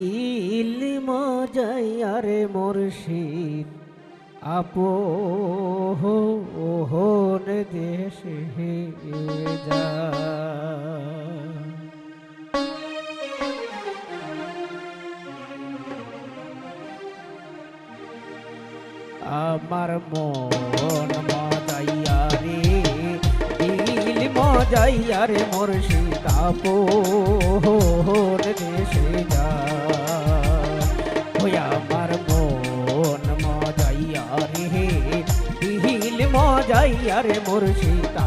ইল মজাইয়ারে মুর্শিদ আপোহন দেশে যা। আমার মন মজাইয়া মজাইয়া রে মোর আপোহন দেশে যা আমার মন মজাইয়া রে দিল মজাইয়া রে মোর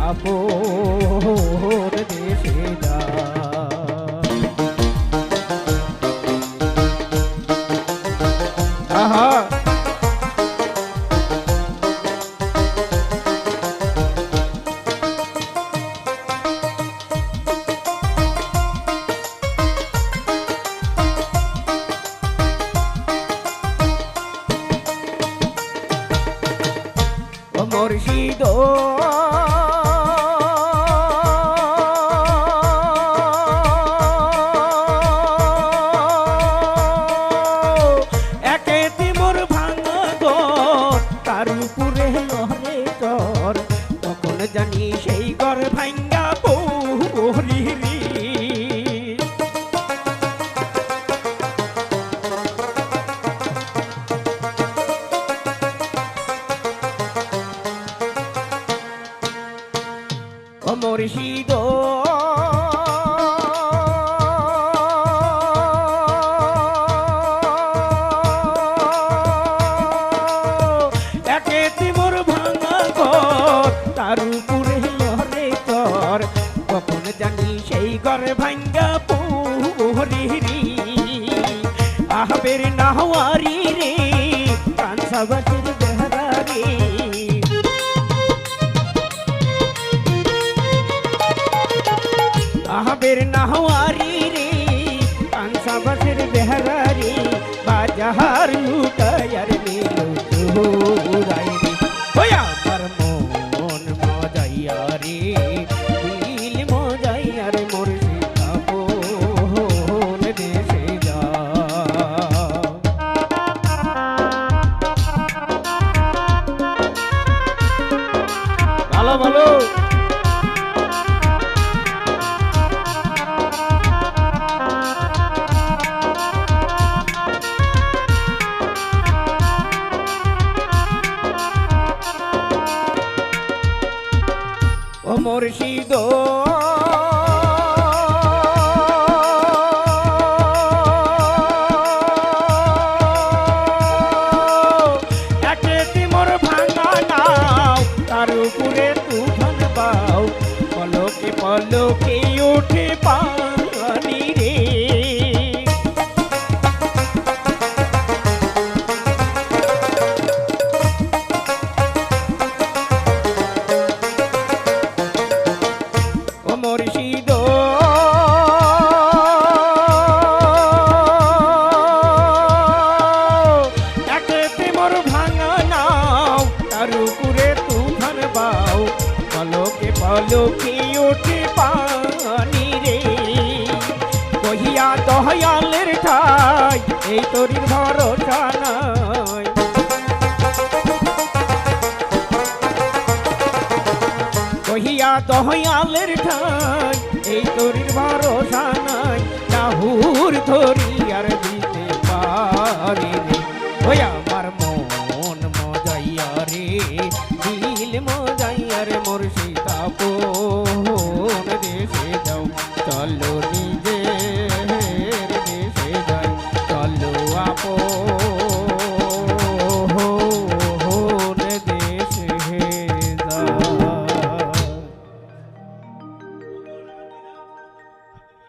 আপোহন দেশে যা জানি সেই ঘর ভাঙ্গা মুর্শিদ একে তিমুর ভাঙা ঘর, তার উপরে জানি সেই ঘর ভাঙ্গা পুহরি আহবের নাহওয়ারি রে কানসাবাসের বেহারা রে আহবের নাহওয়ারি রে মুর্শিদ পলকে ওঠে পানি রে। কহিয়া দহয়ালের ঠাই, এই তরির ভরসা নাই। কহিয়া দহয়ালের ঠাই, এই তরির ভরসা নাই। রাহুর ধরি আর দিতে পারি রে ওই قالوا